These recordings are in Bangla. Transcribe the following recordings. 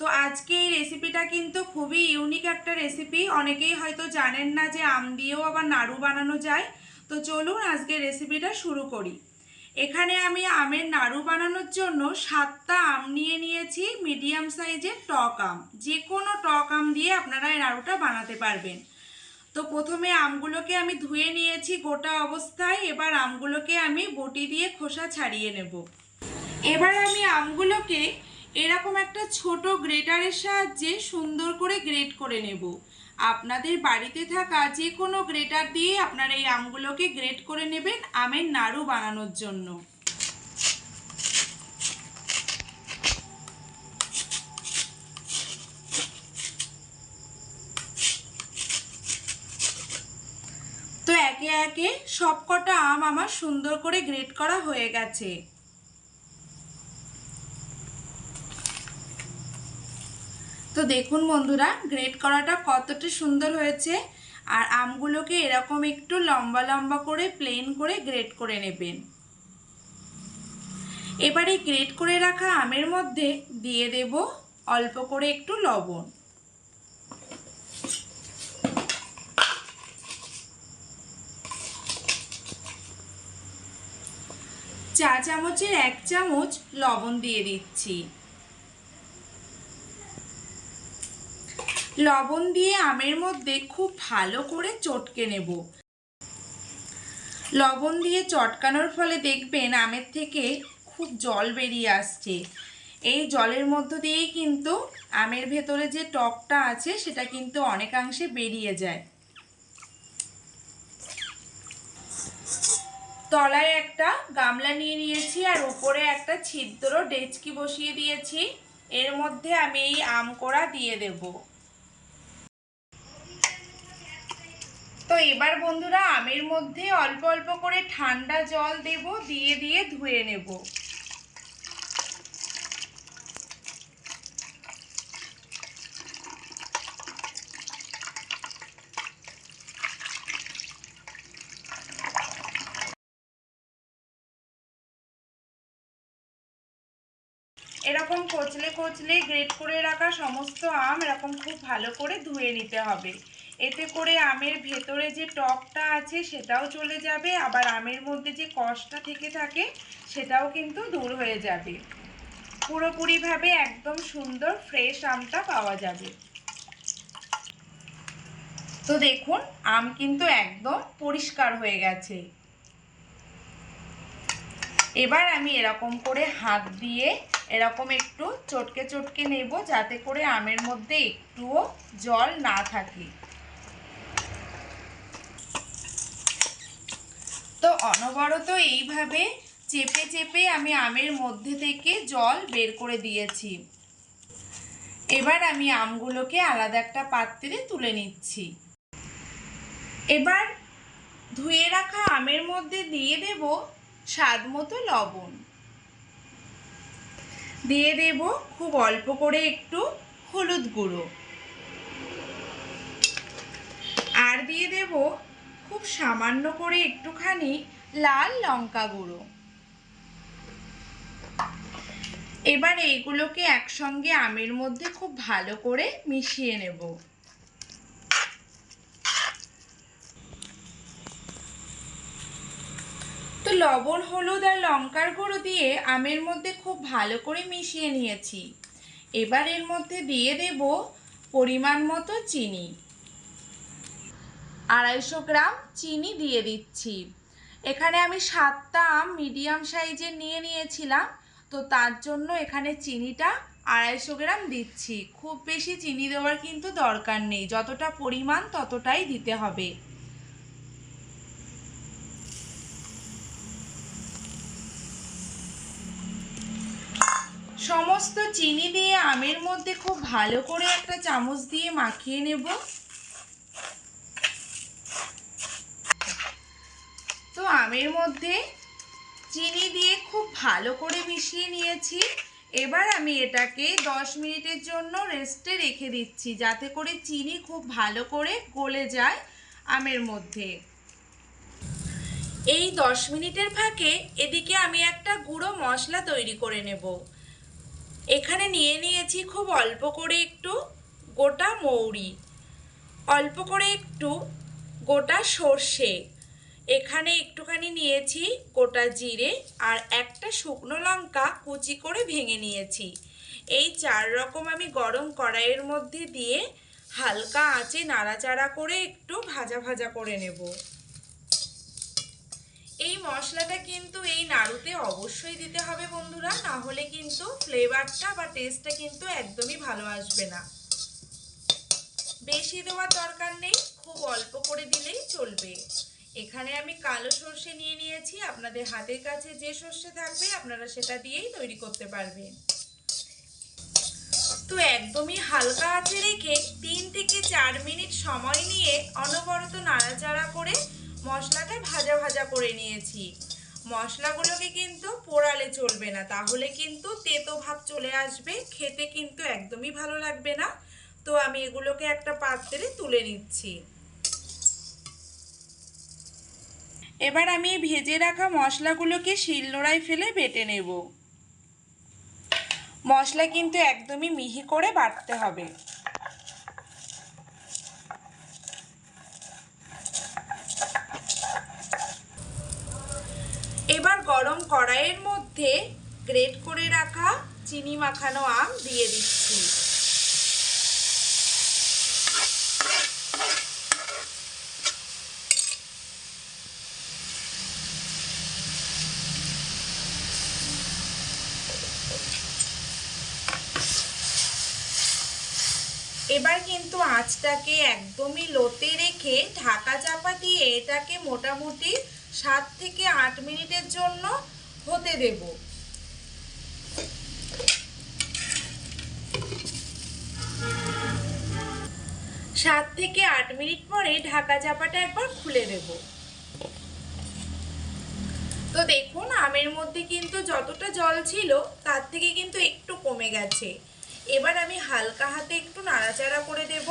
তো আজকে এই রেসিপিটা কিন্তু খুবই ইউনিক একটা রেসিপি অনেকেই হয়তো জানেন না যে আম দিয়েও আবার নাড়ু বানানো যায়। তো চলুন আজকে রেসিপিটা শুরু করি। এখানে আমি আমের নাড়ু বানানোর জন্য সাতটা আম নিয়ে নিয়েছি মিডিয়াম সাইজের টক আম। যে কোনো টক আম দিয়ে আপনারা এই নাড়ুটা বানাতে পারবেন। তো প্রথমে আমগুলোকে আমি ধুয়ে নিয়েছি গোটা অবস্থায়। এবার আমগুলোকে আমি বটি দিয়ে খোসা ছাড়িয়ে নেব। এবার আমি আমগুলোকে এরকম একটা ছোট গ্রেটারের সাহায্যে সুন্দর করে গ্রেট করে নেব। আপনাদের বাড়িতে থাকা যে কোনো গ্রেটার দিয়ে আপনারা এই আমগুলোকে গ্রেট করে নেবেন আমের নাড়ু বানানোর জন্য। তো একে একে সবকটা আম আমার সুন্দর করে গ্রেট করা হয়ে গেছে। তো দেখুন বন্ধুরা গ্রেট করাটা কতটা সুন্দর হয়েছে। আর আমগুলোকে এরকম একটু লম্বা লম্বা করে প্লেন করে গ্রেট করে নেবেন। এবারে গ্রেট করে রাখা আমের মধ্যে দিয়ে দেব অল্প করে একটু লবণ। চা চামচের এক চামচ লবণ দিয়ে দিচ্ছি। লবণ দিয়ে আমের মধ্যে খুব ভালো করে চটকে নেব। লবণ দিয়ে চটকানোর ফলে দেখবেন আমের থেকে খুব জল বেরিয়ে আসছে। এই জলের মধ্য দিয়েই কিন্তু আমের ভেতরে যে টকটা আছে সেটা কিন্তু অনেকাংশে বেরিয়ে যায়। তলায় একটা গামলা নিয়ে নিয়েছি আর উপরে একটা ছিদ্র ডেচকি বসিয়ে দিয়েছি। এর মধ্যে আমি এই আম কোড়া দিয়ে দেবো। তো এবার বন্ধুরা আমের মধ্যে অল্প অল্প করে ঠান্ডা জল দেব, দিয়ে দিয়ে ধুয়ে নেব। এরকম কচলে কচলে গ্রেট করে রাখা সমস্ত আম এরকম খুব ভালো করে ধুয়ে নিতে হবে। এতে করে আমের ভেতরে যে টকটা আছে সেটাও চলে যাবে, আবার আমের মধ্যে যে কষটা থেকে থাকে সেটাও কিন্তু দূর হয়ে যাবে। পুরোপুরিভাবে একদম সুন্দর ফ্রেশ আমটা পাওয়া যাবে। তো দেখুন, আম কিন্তু একদম পরিষ্কার হয়ে গেছে। এবার আমি এরকম করে হাত দিয়ে এরকম একটু চটকে চটকে নেব, যাতে করে আমের মধ্যে একটুও জল না থাকে। অনবরত এইভাবে চেপে চেপে আমি আমের মধ্যে থেকে জল বের করে দিয়েছি। এবার আমি আমগুলোকে আলাদা একটা পাত্রে তুলে নিচ্ছি। এবার ধুয়ে রাখা আমের মধ্যে দিয়ে দেব স্বাদ মতো লবণ। দিয়ে দেব খুব অল্প করে একটু হলুদ গুঁড়ো। আর দিয়ে দেব খুব সামান্য করে একটুখানি লাল লঙ্কা গুঁড়ো। এবার এইগুলোকে একসঙ্গে আমের মধ্যে খুব ভালো করে মিশিয়ে নেব। তো লবণ, হলুদ আর লঙ্কার গুঁড়ো দিয়ে আমের মধ্যে খুব ভালো করে মিশিয়ে নিয়েছি। এবার এর মধ্যে দিয়ে দেব পরিমাণ মতো চিনি। আড়াইশো গ্রাম চিনি দিয়ে দিচ্ছি। এখানে আমি সাতটা আম মিডিয়াম সাইজের নিয়ে নিয়েছিলাম। তো তার জন্য এখানে চিনিটা আড়াইশো গ্রাম দিচ্ছি। খুব বেশি চিনি দেওয়ার কিন্তু দরকার নেই। যতটা পরিমাণ ততটাই দিতে হবে। সমস্ত চিনি দিয়ে আমের মধ্যে খুব ভালো করে একটা চামচ দিয়ে মাখিয়ে নেব তো আমের মধ্যে চিনি দিয়ে খুব ভালো করে মিশিয়ে নিয়েছি। এবার আমি এটাকে দশ মিনিটের জন্য রেস্টে রেখে দিচ্ছি, যাতে করে চিনি খুব ভালো করে গলে যায় আমের মধ্যে। এই দশ মিনিটের ফাঁকে এদিকে আমি একটা গুঁড়ো মশলা তৈরি করে নেব। এখানে নিয়ে নিয়েছি খুব অল্প করে একটু গোটা মৌরি, অল্প করে একটু গোটা সর্ষে। এখানে একটুখানি নিয়েছি গোটা জিরে আর একটা শুকনো লঙ্কা কুচি করে ভেঙে নিয়েছি। এই চার রকম আমি গরম কড়াইয়ের মধ্যে দিয়ে হালকা আঁচে নাড়াচাড়া করে একটু ভাজা ভাজা করে নেব। এই মশলাটা কিন্তু এই নাড়ুতে অবশ্যই দিতে হবে বন্ধুরা, না হলে কিন্তু ফ্লেভারটা বা টেস্টটা কিন্তু একদমই ভালো আসবে না। বেশি দেওয়ার দরকার নেই, খুব অল্প করে দিলেই চলবে। এখানে আমি কালো সর্ষে নিয়ে নিয়েছি। আপনাদের হাতের কাছে যে সর্ষে থাকবে, আপনারা সেটা দিয়েই তৈরি করতে পারবেন। তো একদমই হালকা আঁচে রেখে তিন থেকে চার মিনিট সময় নিয়ে অনবরত নাড়াচাড়া করে মশলাটা ভাজা ভাজা করে নিয়েছি। মশলাগুলোকে কিন্তু পোড়ালে চলবে না, তাহলে কিন্তু তেতো ভাব চলে আসবে, খেতে কিন্তু একদমই ভালো লাগবে না। তো আমি এগুলোকে একটা পাত্রে তুলে নিচ্ছি। এবার আমি ভেজে রাখা মশলাগুলোকে শিলনোড়ায় ফেলে বেটে নেব। মশলা কিন্তু একদমই মিহি করে বাটতে হবে। এবার গরম কড়াইয়ের মধ্যে গ্রেট করে রাখা চিনি মাখানো আম দিয়ে দিচ্ছি। এবার কিন্তু আঁচটাকে একদমই লোতে রেখে ঢাকা চাপা দিয়ে এটাকে মোটামুটি সাত থেকে আট মিনিটের জন্য হতে দেব। সাত থেকে আট মিনিট পরে ঢাকা চাপাটা একবার খুলে দেব। তো দেখুন, আমের মধ্যে কিন্তু যতটা জল ছিল তার থেকে কিন্তু একটু কমে গেছে। এবার আমি হালকা হাতে একটু নাড়াচাড়া করে দেব।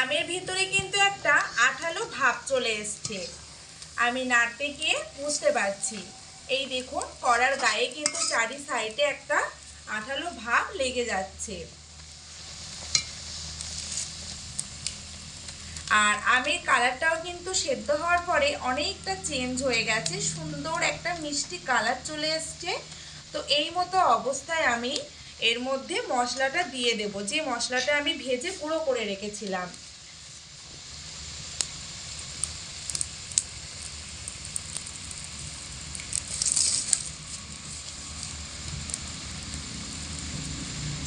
আমের ভিতরে কিন্তু একটা আঠালো ভাব চলে এসছে। আমি নাড়তে গিয়ে বুঝতে পারছি। এই দেখুন, কড়ার গায়ে কিন্তু চারি সাইডে একটা আঠালো ভাব লেগে যাচ্ছে। আর আমের কালারটাও কিন্তু সেদ্ধ হওয়ার পরে অনেকটা চেঞ্জ হয়ে গেছে। সুন্দর একটা মিষ্টি কালার চলে এসছে। তো এই মতো অবস্থায় আমি এর মধ্যে মশলাটা দিয়ে দেব। যে মশলাটা আমি ভেজে পুরো করে রেখেছিলাম।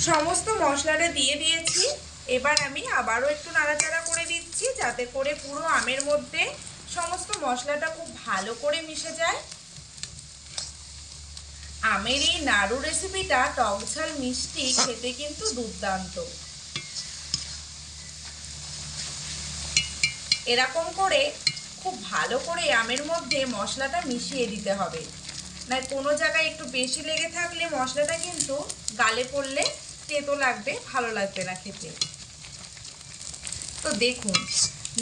সমস্ত মশলাটা দিয়ে দিয়েছি। এবার আমি আবারও একটু নাড়াচাড়া করে দিচ্ছি যাতে করে পুরো আমের মধ্যে সমস্ত মশলাটা খুব ভালো করে মিশে যায়। আমের এই নাড়ু রেসিপিটা টক ঝাল মিষ্টি খেতে কিন্তু দুর্দান্ত। এরকম করে খুব ভালো করে আমের মধ্যে মশলাটা মিশিয়ে দিতে হবে। না কোনো জায়গায় একটু বেশি লেগে থাকলে মশলাটা কিন্তু গালে পড়লে তেতো লাগবে, ভালো লাগবে না খেতে। তো দেখুন,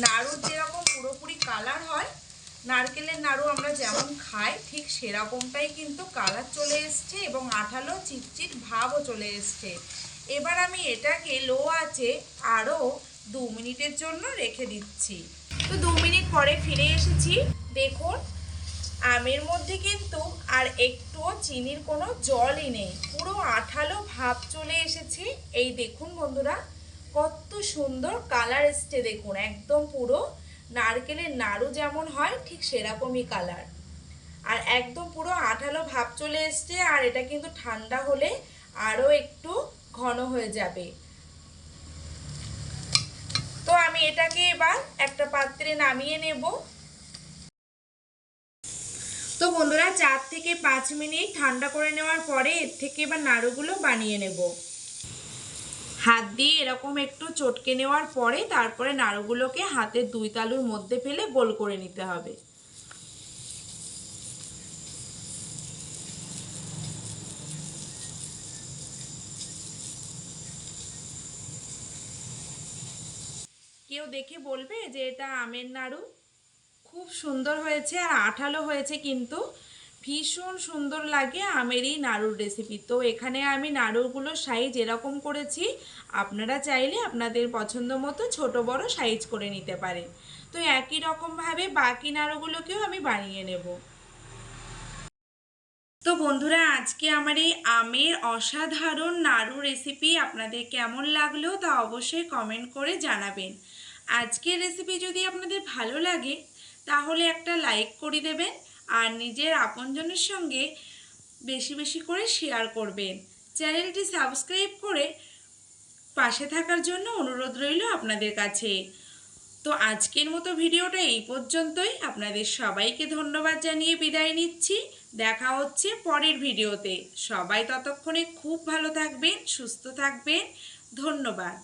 নাড়ুর যেরকম পুরোপুরি কালার হয় নারকেলের নাড়ু আমরা যেমন খাই, ঠিক সেরকমটাই কিন্তু কালার চলে এসছে এবং আঠালো চিটচিট ভাবও চলে এসছে। এবার আমি এটাকে লো আছে আরও দু মিনিটের জন্য রেখে দিচ্ছি। তো দু মিনিট পরে ফিরে এসেছি। দেখুন, আমের মধ্যে কিন্তু আর একটুও চিনির কোনো জলই নেই। পুরো আঠালো ভাব চলে এসেছে। এই দেখুন বন্ধুরা, কত সুন্দর কালার এসছে দেখুন, একদম পুরো নারকেলের নাড়ু যেমন হয়, ঠিক সেরকমই কালার আর একদম পুরো আঠালো ভাব চলে এসছে, আর এটা কিন্তু ঠান্ডা হলে আরও একটু ঘন হয়ে যাবে। তো আমি এটাকে এবার একটা পাত্রে নামিয়ে নেব। তো বন্ধুরা, চার থেকে পাঁচ মিনিট ঠান্ডা করে নেওয়ার পরে এর থেকে এবার নাড়ুগুলো বানিয়ে নেব। হাত দিয়ে এরকম একটু চটকে নেওয়ার পরে তারপরে নাড়ুগুলোকে হাতের দুই তালুর মধ্যে ফেলে গোল করে নিতে হবে। কেউ দেখে বলবে যে এটা আমের নাড়ু। খুব সুন্দর হয়েছে আর আঠালো হয়েছে কিন্তু। ভীষণ সুন্দর লাগে আমের এই নাড়ুর রেসিপি তো এখানে আমি নাড়ুগুলোর সাইজ এরকম করেছি, আপনারা চাইলে আপনাদের পছন্দ মতো ছোট বড় সাইজ করে নিতে পারেন। তো একই রকমভাবে বাকি নাড়ুগুলোকেও আমি বানিয়ে নেব। তো বন্ধুরা, আজকে আমার এই আমের অসাধারণ নাড়ু রেসিপি আপনাদের কেমন লাগল তা অবশ্যই কমেন্ট করে জানাবেন। আজকের রেসিপি যদি আপনাদের ভালো লাগে, তাহলে একটা লাইক করে দেবেন। আর নিজের আপনজনের সঙ্গে বেশি বেশি করে শেয়ার করবেন। চ্যানেলটি সাবস্ক্রাইব করে পাশে থাকার জন্য অনুরোধ রইল আপনাদের কাছে। তো আজকের মতো ভিডিওটা এই পর্যন্তই। আপনাদের সবাইকে ধন্যবাদ জানিয়ে বিদায় নিচ্ছি। দেখা হচ্ছে পরের ভিডিওতে। সবাই ততক্ষণে খুব ভালো থাকবেন, সুস্থ থাকবেন। ধন্যবাদ।